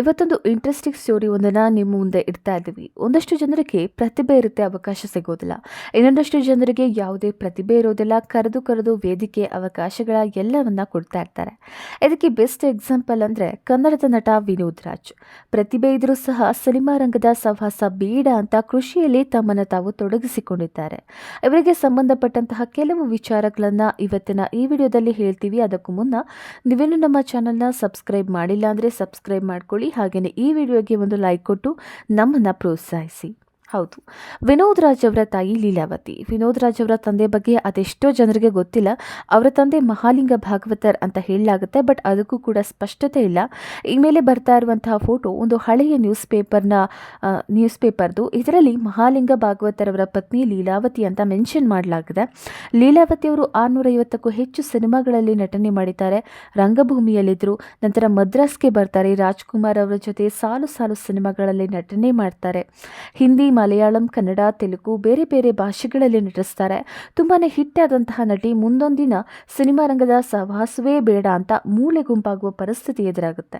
ಇವತ್ತೊಂದು interesting story ಒಂದನ್ನು ನಿಮ್ಮ ಮುಂದೆ ಇಡ್ತಾ ಇದ್ದೀವಿ. ಒಂದಷ್ಟು ಜನರಿಗೆ ಪ್ರತಿಭೆ ಇರುತ್ತೆ, ಅವಕಾಶ ಸಿಗೋದಿಲ್ಲ. ಇನ್ನೊಂದಷ್ಟು ಜನರಿಗೆ ಯಾವುದೇ ಪ್ರತಿಭೆ ಇರೋದಿಲ್ಲ, ಕರೆದು ಕರೆದು ವೇದಿಕೆ ಅವಕಾಶಗಳ ಎಲ್ಲವನ್ನ ಕೊಡ್ತಾ ಇರ್ತಾರೆ. ಇದಕ್ಕೆ ಬೆಸ್ಟ್ ಎಕ್ಸಾಂಪಲ್ ಅಂದರೆ ಕನ್ನಡದ ನಟ ವಿನೋದ್ ರಾಜ್. ಪ್ರತಿಭೆ ಇದ್ರೂ ಸಹ ಸಿನಿಮಾ ರಂಗದ ಸಹವಾಸ ಬೇಡ ಅಂತ ಕೃಷಿಯಲ್ಲಿ ತಮ್ಮನ್ನು ತಾವು ತೊಡಗಿಸಿಕೊಂಡಿದ್ದಾರೆ. ಇವರಿಗೆ ಸಂಬಂಧಪಟ್ಟಂತಹ ಕೆಲವು ವಿಚಾರಗಳನ್ನು ಇವತ್ತಿನ ಈ ವಿಡಿಯೋದಲ್ಲಿ ಹೇಳ್ತೀವಿ. ಅದಕ್ಕೂ ಮುನ್ನ ನೀವೇನು ನಮ್ಮ ಚಾನಲ್ನ ಸಬ್ಸ್ಕ್ರೈಬ್ ಮಾಡಿಲ್ಲ ಅಂದರೆ ಸಬ್ಸ್ಕ್ರೈಬ್ ಮಾಡ್ಕೊಳ್ಳಿ. ಹಾಗೆಯೇ ಈ ವಿಡಿಯೋಗೆ ಒಂದು ಲೈಕ್ ಕೊಟ್ಟು ನಮ್ಮನ್ನು ಪ್ರೋತ್ಸಾಹಿಸಿ. ಹೌದು. ವಿನೋದ್ ರಾಜ್ ಅವರ ತಾಯಿ ಲೀಲಾವತಿ. ವಿನೋದ್ ರಾಜ್ ಅವರ ತಂದೆ ಬಗ್ಗೆ ಅದೆಷ್ಟೋ ಜನರಿಗೆ ಗೊತ್ತಿಲ್ಲ. ಅವರ ತಂದೆ ಮಹಾಲಿಂಗ ಭಾಗವತರ್ ಅಂತ ಹೇಳಲಾಗುತ್ತೆ, ಬಟ್ ಅದಕ್ಕೂ ಕೂಡ ಸ್ಪಷ್ಟತೆ ಇಲ್ಲ. ಈ ಮೇಲೆ ಬರ್ತಾ ಇರುವಂತಹ ಫೋಟೋ ಒಂದು ಹಳೆಯ ನ್ಯೂಸ್ ಪೇಪರ್ನ ನ್ಯೂಸ್ ಪೇಪರ್ದು. ಇದರಲ್ಲಿ ಮಹಾಲಿಂಗ ಭಾಗವತರ್ ಅವರ ಪತ್ನಿ ಲೀಲಾವತಿ ಅಂತ ಮೆನ್ಷನ್ ಮಾಡಲಾಗಿದೆ. ಲೀಲಾವತಿ ಅವರು ಆರುನೂರೈವತ್ತಕ್ಕೂ ಹೆಚ್ಚು ಸಿನಿಮಾಗಳಲ್ಲಿ ನಟನೆ ಮಾಡಿದ್ದಾರೆ. ರಂಗಭೂಮಿಯಲ್ಲಿದ್ದರು ನಂತರ ಮದ್ರಾಸ್ಗೆ ಬರ್ತಾರೆ. ರಾಜ್ಕುಮಾರ್ ಅವರ ಜೊತೆ ಸಾಲು ಸಾಲು ಸಿನಿಮಾಗಳಲ್ಲಿ ನಟನೆ ಮಾಡ್ತಾರೆ. ಹಿಂದಿ ಮಲಯಾಳಂ, ಕನ್ನಡ, ತೆಲುಗು ಬೇರೆ ಬೇರೆ ಭಾಷೆಗಳಲ್ಲಿ ನಟಿಸ್ತಾರೆ. ತುಂಬಾ ಹಿಟ್ ಆದಂತಹ ನಟಿ ಮುಂದೊಂದಿನ ಸಿನಿಮಾ ರಂಗದ ಸಹವಾಸವೇ ಬೇಡ ಅಂತ ಮೂಲೆ ಗುಂಪಾಗುವ ಪರಿಸ್ಥಿತಿ ಎದುರಾಗುತ್ತೆ.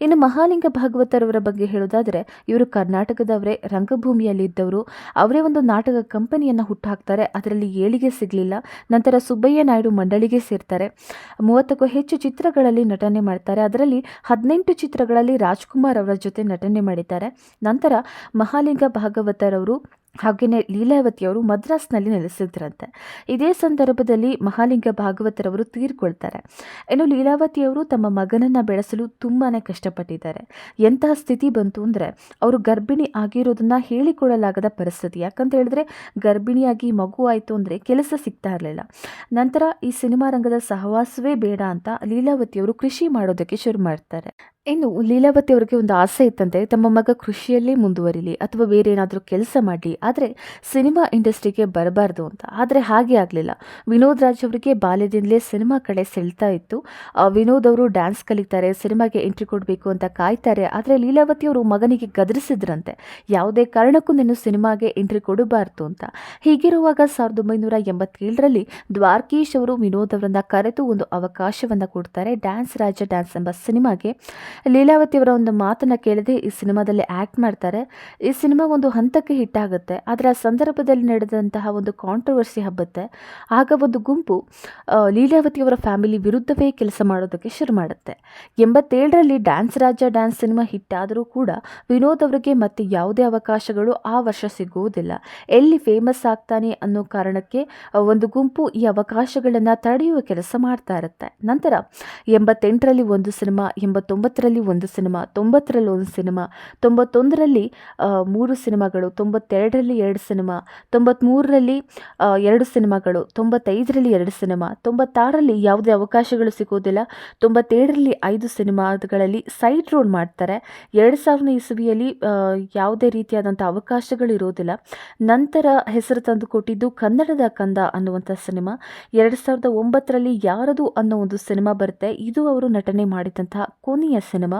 ಇನ್ನು ಮಹಾಲಿಂಗ ಭಾಗವತರವರ ಬಗ್ಗೆ ಹೇಳೋದಾದರೆ ಇವರು ಕರ್ನಾಟಕದವರೇ ರಂಗಭೂಮಿಯಲ್ಲಿ ಇದ್ದವರು ಅವರೇ ಒಂದು ನಾಟಕ ಕಂಪನಿಯನ್ನು ಹುಟ್ಟುಹಾಕ್ತಾರೆ ಅದರಲ್ಲಿ ಏಳಿಗೆ ಸಿಗಲಿಲ್ಲ. ನಂತರ ಸುಬ್ಬಯ್ಯ ನಾಯ್ಡು ಮಂಡಳಿಗೆ ಸೇರ್ತಾರೆ. ಮೂವತ್ತಕ್ಕೂ ಹೆಚ್ಚು ಚಿತ್ರಗಳಲ್ಲಿ ನಟನೆ ಮಾಡ್ತಾರೆ. ಅದರಲ್ಲಿ ಹದಿನೆಂಟು ಚಿತ್ರಗಳಲ್ಲಿ ರಾಜ್ಕುಮಾರ್ ಅವರ ಜೊತೆ ನಟನೆ ಮಾಡಿದ್ದಾರೆ. ನಂತರ ಮಹಾಲಿಂಗ ಭಾಗವತರ್ ಅವರು ಹಾಗೆಯೇ ಲೀಲಾವತಿಯವರು ಮದ್ರಾಸ್ನಲ್ಲಿ ನೆಲೆಸಿದ್ರಂತೆ. ಇದೇ ಸಂದರ್ಭದಲ್ಲಿ ಮಹಾಲಿಂಗ ಭಾಗವತರವರು ತೀರ್ಕೊಳ್ತಾರೆ. ಇನ್ನು ಲೀಲಾವತಿಯವರು ತಮ್ಮ ಮಗನನ್ನು ಬೆಳೆಸಲು ತುಂಬಾ ಕಷ್ಟಪಟ್ಟಿದ್ದಾರೆ. ಎಂತಹ ಸ್ಥಿತಿ ಬಂತು ಅಂದರೆ ಅವರು ಗರ್ಭಿಣಿ ಆಗಿರೋದನ್ನ ಹೇಳಿಕೊಡಲಾಗದ ಪರಿಸ್ಥಿತಿ. ಯಾಕಂತ ಹೇಳಿದ್ರೆ ಗರ್ಭಿಣಿಯಾಗಿ ಮಗು ಆಯಿತು ಅಂದರೆ ಕೆಲಸ ಸಿಗ್ತಾ ಇರಲಿಲ್ಲ. ನಂತರ ಈ ಸಿನಿಮಾ ರಂಗದ ಸಹವಾಸವೇ ಬೇಡ ಅಂತ ಲೀಲಾವತಿಯವರು ಕೃಷಿ ಮಾಡೋದಕ್ಕೆ ಶುರು ಮಾಡ್ತಾರೆ. ಇನ್ನು ಲೀಲಾವತಿ ಅವರಿಗೆ ಒಂದು ಆಸೆ ಇತ್ತಂತೆ, ತಮ್ಮ ಮಗ ಕೃಷಿಯಲ್ಲಿ ಮುಂದುವರಿಲಿ ಅಥವಾ ಬೇರೆ ಏನಾದರೂ ಕೆಲಸ ಮಾಡಲಿ, ಆದರೆ ಸಿನಿಮಾ ಇಂಡಸ್ಟ್ರಿಗೆ ಬರಬಾರ್ದು ಅಂತ. ಆದರೆ ಹಾಗೆ ಆಗಲಿಲ್ಲ. ವಿನೋದ್ ರಾಜ್ ಅವರಿಗೆ ಬಾಲ್ಯದಿಂದಲೇ ಸಿನಿಮಾ ಕಡೆ ಸೆಳ್ತಾ ಇತ್ತು. ವಿನೋದ್ ಅವರು ಡ್ಯಾನ್ಸ್ ಕಲಿತಾರೆ, ಸಿನಿಮಾಗೆ ಎಂಟ್ರಿ ಕೊಡಬೇಕು ಅಂತ ಕಾಯ್ತಾರೆ, ಆದರೆ ಲೀಲಾವತಿ ಅವರು ಮಗನಿಗೆ ಗದರಿಸಿದ್ರಂತೆ. ಯಾವುದೇ ಕಾರಣಕ್ಕೂ ನೀನು ಸಿನಿಮಾಗೆ ಎಂಟ್ರಿ ಕೊಡಬಾರ್ದು ಅಂತ. ಹೀಗಿರುವಾಗ ಸಾವಿರದ ಒಂಬೈನೂರ ಎಂಬತ್ತೇಳರಲ್ಲಿ ದ್ವಾರ್ಕೀಶ್ ಅವರು ವಿನೋದ್ ಅವರನ್ನು ಕರೆದು ಒಂದು ಅವಕಾಶವನ್ನು ಕೊಡ್ತಾರೆ. ಡ್ಯಾನ್ಸ್ ರಾಜ ಡ್ಯಾನ್ಸ್ ಎಂಬ ಸಿನಿಮಾಗೆ ಲೀಲಾವತಿ ಅವರ ಒಂದು ಮಾತನ್ನು ಕೇಳದೆ ಈ ಸಿನಿಮಾದಲ್ಲಿ ಆ್ಯಕ್ಟ್ ಮಾಡ್ತಾರೆ. ಈ ಸಿನಿಮಾ ಒಂದು ಹಂತಕ್ಕೆ ಹಿಟ್ಟಾಗುತ್ತೆ ಆದರೆ ಆ ಸಂದರ್ಭದಲ್ಲಿ ನಡೆದಂತಹ ಒಂದು ಕಾಂಟ್ರವರ್ಸಿ ಹಬ್ಬತ್ತೆ. ಆಗ ಒಂದು ಗುಂಪು ಲೀಲಾವತಿ ಲೀಲಾವತಿಯವರ ಫ್ಯಾಮಿಲಿ ವಿರುದ್ಧವೇ ಕೆಲಸ ಮಾಡೋದಕ್ಕೆ ಶುರು ಮಾಡುತ್ತೆ. ಎಂಬತ್ತೇಳರಲ್ಲಿ dance Raja dance cinema hit ಆದರೂ ಕೂಡ ವಿನೋದ್ ಅವರಿಗೆ ಮತ್ತೆ ಯಾವುದೇ ಅವಕಾಶಗಳು ಆ ವರ್ಷ ಸಿಗುವುದಿಲ್ಲ. ಎಲ್ಲಿ ಫೇಮಸ್ ಆಗ್ತಾನೆ ಅನ್ನೋ ಕಾರಣಕ್ಕೆ ಒಂದು ಗುಂಪು ಈ ಅವಕಾಶಗಳನ್ನು ತಡೆಯುವ ಕೆಲಸ ಮಾಡ್ತಾ ಇರುತ್ತೆ. ನಂತರ ಎಂಬತ್ತೆಂಟರಲ್ಲಿ ಒಂದು ಸಿನಿಮಾ ಎಂಬತ್ತೊಂಬತ್ತರಲ್ಲಿ ಒಂದು ಸಿನಿಮಾ, ತೊಂಬತ್ತರಲ್ಲಿ ಒಂದು ಸಿನಿಮಾ, ತೊಂಬತ್ತೊಂದರಲ್ಲಿ ಮೂರು ಸಿನಿಮಾಗಳು, ತೊಂಬತ್ತೆರಡರಲ್ಲಿ ಎರಡು ಸಿನಿಮಾ ತೊಂಬತ್ತ್ಮೂರರಲ್ಲಿ ಎರಡು ಸಿನಿಮಾಗಳು, ತೊಂಬತ್ತೈದರಲ್ಲಿ ಎರಡು ಸಿನಿಮಾ, ತೊಂಬತ್ತಾರರಲ್ಲಿ ಯಾವುದೇ ಅವಕಾಶಗಳು ಸಿಗೋದಿಲ್ಲ, ತೊಂಬತ್ತೇಳರಲ್ಲಿ ಐದು ಸಿನಿಮಾಗಳಲ್ಲಿ ಸೈಡ್ ರೋಲ್ ಮಾಡ್ತಾರೆ. ಎರಡು ಸಾವಿರದ ಇಸವಿಯಲ್ಲಿ ಯಾವುದೇ ರೀತಿಯಾದಂಥ ಅವಕಾಶಗಳು ಇರೋದಿಲ್ಲ. ನಂತರ ಹೆಸರು ತಂದು ಕೊಟ್ಟಿದ್ದು ಕನ್ನಡದ ಕಂದ ಅನ್ನುವಂಥ ಸಿನಿಮಾ. ಎರಡು ಸಾವಿರದ ಒಂಬತ್ತರಲ್ಲಿ ಯಾರದು ಅನ್ನೋ ಒಂದು ಸಿನಿಮಾ ಬರುತ್ತೆ, ಇದು ಅವರು ನಟನೆ ಮಾಡಿದಂತಹ ಕೊನೆಯ ಸಿನಿಮಾ.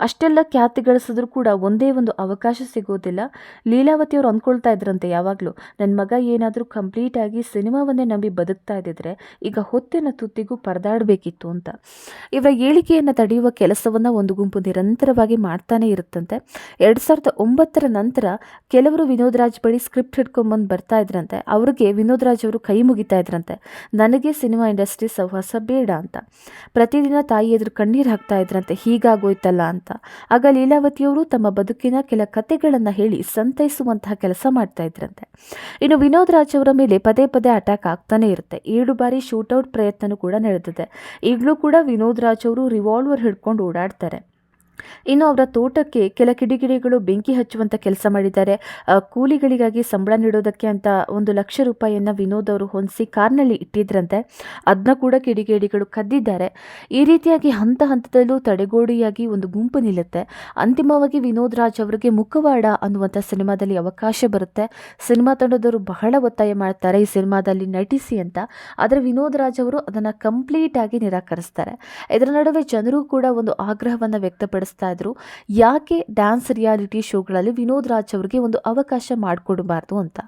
ಅಷ್ಟೆಲ್ಲ ಖ್ಯಾತಿ ಗಳಿಸಿದ್ರು ಕೂಡ ಒಂದೇ ಒಂದು ಅವಕಾಶ ಸಿಗೋದಿಲ್ಲ. ಲೀಲಾವತಿ ಅವರು ಅಂದ್ಕೊಳ್ತಾ ಇದ್ರಂತೆ ಯಾವಾಗಲೂ ನನ್ನ ಮಗ ಏನಾದರೂ ಕಂಪ್ಲೀಟ್ ಆಗಿ ಸಿನಿಮಾವನ್ನೇ ನಂಬಿ ಬದುಕ್ತಾ ಇದ್ದಿದ್ರೆ ಈಗ ಹೊತ್ತಿನ ತುತ್ತಿಗೂ ಪರದಾಡಬೇಕಿತ್ತು ಅಂತ. ಇವರ ಏಳಿಗೆಯನ್ನು ತಡೆಯುವ ಕೆಲಸವನ್ನು ಒಂದು ಗುಂಪು ನಿರಂತರವಾಗಿ ಮಾಡ್ತಾನೆ ಇರುತ್ತಂತೆ. ಎರಡು ಸಾವಿರದ ಒಂಬತ್ತರ ನಂತರ ಕೆಲವರು ವಿನೋದ್ ರಾಜ್ ಬಳಿ ಸ್ಕ್ರಿಪ್ಟ್ ಹಿಡ್ಕೊಂಬಂದು ಬರ್ತಾ ಇದ್ರಂತೆ. ಅವ್ರಿಗೆ ವಿನೋದ್ ರಾಜ್ ಅವರು ಕೈ ಮುಗಿತಾ ಇದ್ರಂತೆ. ನನಗೆ ಸಿನಿಮಾ ಇಂಡಸ್ಟ್ರಿ ಸಹವಾಸ ಬೇಡ ಅಂತ. ಪ್ರತಿದಿನ ತಾಯಿ ಎದುರು ಕಣ್ಣೀರು ಹಾಕ್ತಾ ಇದ್ರಂತೆ. ಹೀಗಾಗೋಯ್ತಲ್ಲ ಅಂತ. ಆಗ ಲೀಲಾವತಿಯವರು ತಮ್ಮ ಬದುಕಿನ ಕೆಲ ಕಥೆಗಳನ್ನು ಹೇಳಿ ಸಂತೈಸುವಂತಹ ಕೆಲಸ ಮಾಡ್ತಾ ಇದ್ರಂತೆ. ಇನ್ನು ವಿನೋದ್ ರಾಜ್ ಅವರ ಮೇಲೆ ಪದೇ ಪದೇ ಅಟ್ಯಾಕ್ ಆಗ್ತಾನೆ ಇರುತ್ತೆ. ಏಳು ಬಾರಿ ಶೂಟೌಟ್ ಪ್ರಯತ್ನನೂ ಕೂಡ ನಡೆದಿದೆ. ಈಗಲೂ ಕೂಡ ವಿನೋದ್ ರಾಜ್ ಅವರು ರಿವಾಲ್ವರ್ ಹಿಡ್ಕೊಂಡು ಓಡಾಡ್ತಾರೆ. ಇನ್ನು ಅವರ ತೋಟಕ್ಕೆ ಕೆಲ ಕಿಡಿಗಿಡಿಗಳು ಬೆಂಕಿ ಹಚ್ಚುವಂಥ ಕೆಲಸ ಮಾಡಿದ್ದಾರೆ. ಕೂಲಿಗಳಿಗಾಗಿ ಸಂಬಳ ನೀಡೋದಕ್ಕೆ ಅಂತ ಒಂದು ಲಕ್ಷ ರೂಪಾಯಿಯನ್ನು ವಿನೋದ್ ಅವರು ಹೊಂದಿಸಿ ಕಾರ್ನಲ್ಲಿ ಇಟ್ಟಿದ್ರಂತೆ. ಅದನ್ನ ಕೂಡ ಕಿಡಿಗೇಡಿಗಳು ಕದ್ದಿದ್ದಾರೆ. ಈ ರೀತಿಯಾಗಿ ಹಂತ ಹಂತದಲ್ಲೂ ತಡೆಗೋಡೆಯಾಗಿ ಒಂದು ಗುಂಪು ನಿಲ್ಲುತ್ತೆ. ಅಂತಿಮವಾಗಿ ವಿನೋದ್ ರಾಜ್ ಅವರಿಗೆ ಮುಖವಾಡ ಅನ್ನುವಂಥ ಸಿನಿಮಾದಲ್ಲಿ ಅವಕಾಶ ಬರುತ್ತೆ. ಸಿನಿಮಾ ತಂಡದವರು ಬಹಳ ಒತ್ತಾಯ ಮಾಡ್ತಾರೆ ಈ ಸಿನಿಮಾದಲ್ಲಿ ನಟಿಸಿ ಅಂತ. ಆದರೆ ವಿನೋದ್ ರಾಜ್ ಅವರು ಅದನ್ನು ಕಂಪ್ಲೀಟ್ ಆಗಿ ನಿರಾಕರಿಸ್ತಾರೆ. ಇದರ ನಡುವೆ ಜನರು ಕೂಡ ಒಂದು ಆಗ್ರಹವನ್ನು ವ್ಯಕ್ತಪಡಿಸ್ತಾರೆ ವ್ಯಕ್ತಪಡಿಸ್ತಾ ಇದ್ರು. ಯಾಕೆ ಡ್ಯಾನ್ಸ್ ರಿಯಾಲಿಟಿ ಶೋಗಳಲ್ಲಿ ವಿನೋದ್ ರಾಜ್ ಅವರಿಗೆ ಒಂದು ಅವಕಾಶ ಮಾಡಿಕೊಡಬಾರ್ದು ಅಂತ?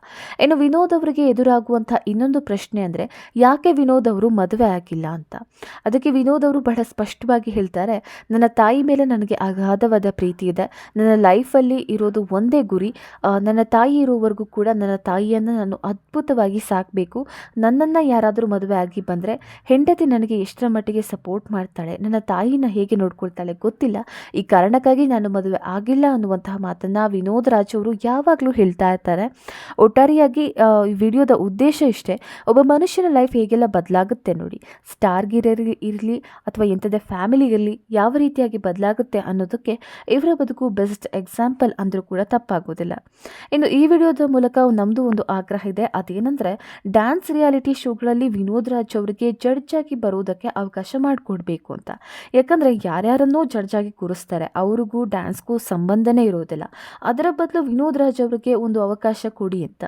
ಇನ್ನು ವಿನೋದ್ ಅವರಿಗೆ ಎದುರಾಗುವಂತಹ ಇನ್ನೊಂದು ಪ್ರಶ್ನೆ ಅಂದರೆ, ಯಾಕೆ ವಿನೋದ್ ಅವರು ಮದುವೆ ಆಗಿಲ್ಲ ಅಂತ? ಅದಕ್ಕೆ ವಿನೋದ್ ಅವರು ಬಹಳ ಸ್ಪಷ್ಟವಾಗಿ ಹೇಳ್ತಾರೆ, ನನ್ನ ತಾಯಿ ಮೇಲೆ ನನಗೆ ಅಗಾಧವಾದ ಪ್ರೀತಿ ಇದೆ. ನನ್ನ ಲೈಫಲ್ಲಿ ಇರೋದು ಒಂದೇ ಗುರಿ. ನನ್ನ ತಾಯಿ ಇರೋವರೆಗೂ ಕೂಡ ನನ್ನ ತಾಯಿಯನ್ನು ನಾನು ಅದ್ಭುತವಾಗಿ ಸಾಕಬೇಕು. ನನ್ನನ್ನು ಯಾರಾದರೂ ಮದುವೆ ಆಗಿ ಬಂದರೆ ಹೆಂಡತಿ ನನಗೆ ಎಷ್ಟರ ಮಟ್ಟಿಗೆ ಸಪೋರ್ಟ್ ಮಾಡ್ತಾಳೆ? ನನ್ನ ತಾಯಿನ ಹೇಗೆ ನೋಡ್ಕೊಳ್ತಾಳೆ ಗೊತ್ತಿಲ್ಲ. ಈ ಕಾರಣಕ್ಕಾಗಿ ನಾನು ಮದುವೆ ಆಗಿಲ್ಲ ಅನ್ನುವಂತಹ ಮಾತನ್ನು ವಿನೋದ್ ರಾಜ್ ಅವರು ಯಾವಾಗಲೂ ಹೇಳ್ತಾ ಇರ್ತಾರೆ. ಒಟ್ಟಾರೆಯಾಗಿ ಈ ವಿಡಿಯೋದ ಉದ್ದೇಶ ಇಷ್ಟೇ, ಒಬ್ಬ ಮನುಷ್ಯನ ಲೈಫ್ ಹೇಗೆಲ್ಲ ಬದಲಾಗುತ್ತೆ ನೋಡಿ. ಸ್ಟಾರ್ಗಿರ ಇರಲಿ ಅಥವಾ ಎಂಥದೇ ಫ್ಯಾಮಿಲಿ ಇರಲಿ ಯಾವ ರೀತಿಯಾಗಿ ಬದಲಾಗುತ್ತೆ ಅನ್ನೋದಕ್ಕೆ ಇವರ ಬದುಕು ಬೆಸ್ಟ್ ಎಕ್ಸಾಂಪಲ್ ಅಂದರೂ ಕೂಡ ತಪ್ಪಾಗೋದಿಲ್ಲ. ಇನ್ನು ಈ ವಿಡಿಯೋದ ಮೂಲಕ ನಮ್ಮದು ಒಂದು ಆಗ್ರಹ ಇದೆ. ಅದೇನೆಂದರೆ ಡ್ಯಾನ್ಸ್ ರಿಯಾಲಿಟಿ ಶೋಗಳಲ್ಲಿ ವಿನೋದ್ ರಾಜ್ ಅವರಿಗೆ ಜಡ್ಜ್ ಆಗಿ ಬರೋದಕ್ಕೆ ಅವಕಾಶ ಮಾಡಿಕೊಡ್ಬೇಕು ಅಂತ. ಯಾಕಂದರೆ, ಯಾರ್ಯಾರನ್ನೂ ಜಡ್ಜ್ ಆಗಿ ಕೂರಿಸ್ತಾರೆ ಅವ್ರಿಗೂ ಡ್ಯಾನ್ಸ್ಗೂ ಸಂಬಂಧನೇ ಇರೋದಿಲ್ಲ. ಅದರ ಬದಲು ವಿನೋದ್ ರಾಜ್ ಅವರಿಗೆ ಒಂದು ಅವಕಾಶ ಕೊಡಿ ಅಂತ.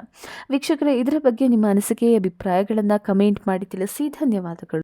ವೀಕ್ಷಕರೇ, ಇದರ ಬಗ್ಗೆ ನಿಮ್ಮ ಅನಿಸಿಕೆಯ ಅಭಿಪ್ರಾಯಗಳನ್ನು ಕಮೆಂಟ್ ಮಾಡಿ ತಿಳಿಸಿ. ಧನ್ಯವಾದಗಳು.